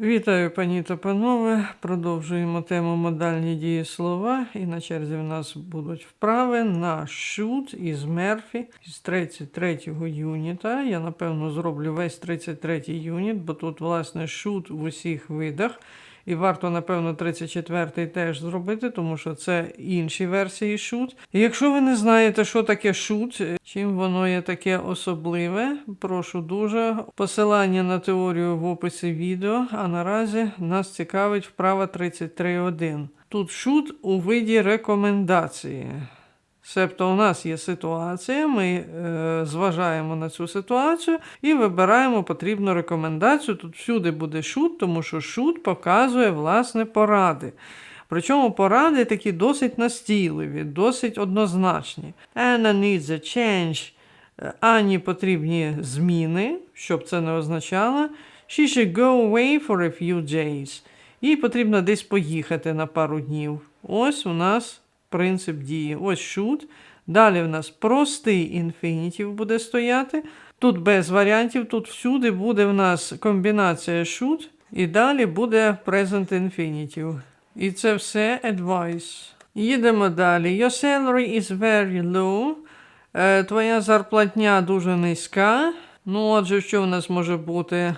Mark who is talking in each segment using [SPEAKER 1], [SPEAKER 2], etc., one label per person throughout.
[SPEAKER 1] Вітаю, пані та панове. Продовжуємо тему модальні дієслова. І на черзі в нас будуть вправи на шут із Мерфі з 33-го юніта. Я напевно зроблю весь 33-й юніт, бо тут, власне, шут в усіх видах. І варто, напевно, 34-й теж зробити, тому що це інші версії шут. І якщо ви не знаєте, що таке шут, чим воно є таке особливе, прошу дуже. Посилання на теорію в описі відео, а наразі нас цікавить вправа 33.1. Тут шут у виді рекомендації. Себто у нас є ситуація, ми е, зважаємо на цю ситуацію і вибираємо потрібну рекомендацію. Тут всюди буде шут, тому що шут показує власне поради. Причому поради такі досить настійливі, досить однозначні. Anna needs a change. Е, Ані потрібні зміни, щоб це не означало. She should go away for a few days. Їй потрібно десь поїхати на пару днів. Ось у нас принцип дії. Ось should. Далі в нас простий інфінітів буде стояти. Тут без варіантів, тут всюди буде в нас комбінація should. І далі буде present infinitive. І це все advice. Їдемо далі. Your salary is very low. Е, твоя зарплатня дуже низька. Ну, отже, що в нас може бути?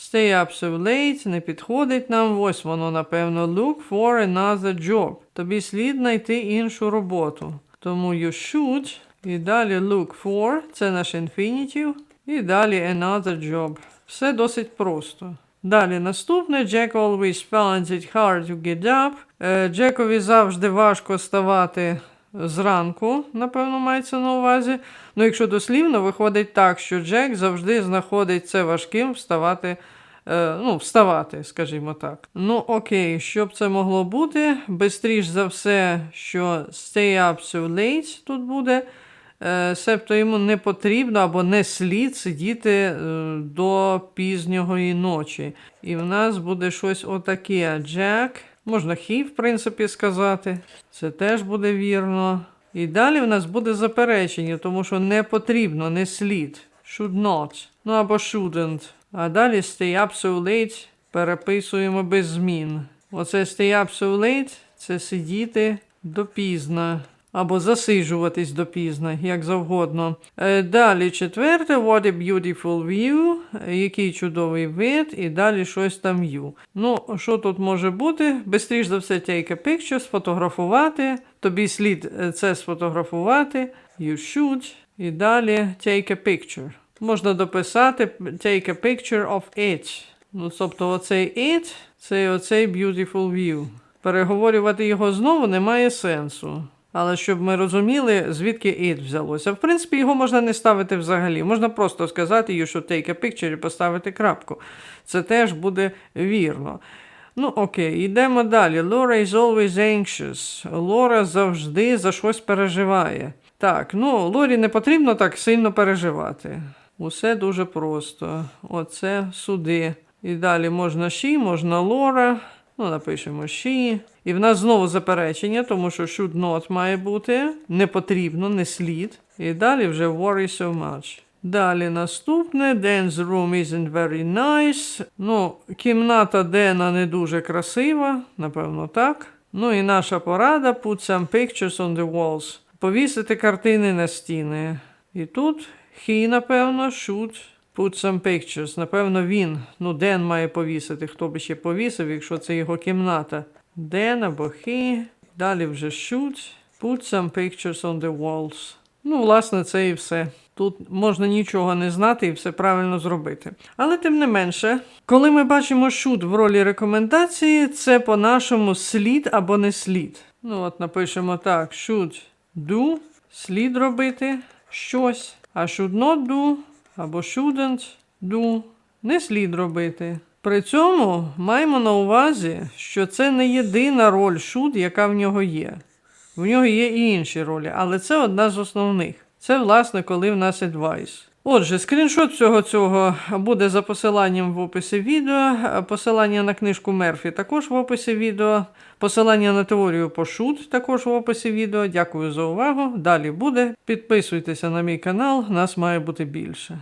[SPEAKER 1] Stay up so late, не підходить нам. Ось воно, напевно, look for another job. Тобі слід знайти іншу роботу. Тому you should. І далі look for, це наш infinitive. І далі another job. Все досить просто. Далі наступне. Jack always finds it hard to get up. Е, Джекові завжди важко ставати зранку, напевно, мається на увазі. Ну, якщо дослівно, виходить так, що Джек завжди знаходить це важким вставати. е, Ну, вставати, скажімо так. Ну, окей, що б це могло бути? Бистріш за все, що stay up so late тут буде. Е, Себто йому не потрібно або не слід сидіти е, до пізньої ночі. І в нас буде щось отаке. Jack, можна хі, в принципі, сказати. Це теж буде вірно. І далі в нас буде заперечення, тому що не потрібно, не слід. Should not. Ну або shouldn't. А далі stay up so late переписуємо без змін. Оце stay up so late це сидіти допізна. Або засиджуватись допізно, як завгодно. Е, Далі четверте, what a beautiful view, який чудовий вид, і далі щось там view. Ну, що тут може бути? Бистріш за все, take a picture, сфотографувати. Тобі слід е, це сфотографувати. You should. І далі take a picture. Можна дописати take a picture of it. Ну, тобто, оцей it це оцей beautiful view. Переговорювати його знову немає сенсу. Але щоб ми розуміли, звідки it взялося. В принципі, його можна не ставити взагалі. Можна просто сказати you should take a picture і поставити крапку. Це теж буде вірно. Ну, окей, йдемо далі. Laura is always anxious. Лора завжди за щось переживає. Так, ну, Лорі не потрібно так сильно переживати. Усе дуже просто. Оце суди. І далі можна she, можна Лора. Ну, напишемо she. І в нас знову заперечення, тому що should not має бути. Не потрібно, не слід. І далі вже worry so much. Далі наступне. Dan's room isn't very nice. Ну, кімната Дена не дуже красива, напевно, так. Ну і наша порада put some pictures on the walls. Повісити картини на стіни. І тут he, напевно, should put some pictures. Напевно, він. Ну, Ден має повісити. Хто би ще повісив, якщо це його кімната. Ден або he. Далі вже should. Put some pictures on the walls. Ну, власне, це і все. Тут можна нічого не знати і все правильно зробити. Але тим не менше, коли ми бачимо should в ролі рекомендації, це по-нашому слід або не слід. Ну, от напишемо так: should do, слід робити щось, а should not do або shouldn't do не слід робити. При цьому маємо на увазі, що це не єдина роль should, яка в нього є. В нього є і інші ролі, але це одна з основних. Це, власне, коли в нас advice. Отже, скріншот всього цього буде за посиланням в описі відео. Посилання на книжку Мерфі також в описі відео. Посилання на теорію Пошут також в описі відео. Дякую за увагу. Далі буде. Підписуйтеся на мій канал, нас має бути більше.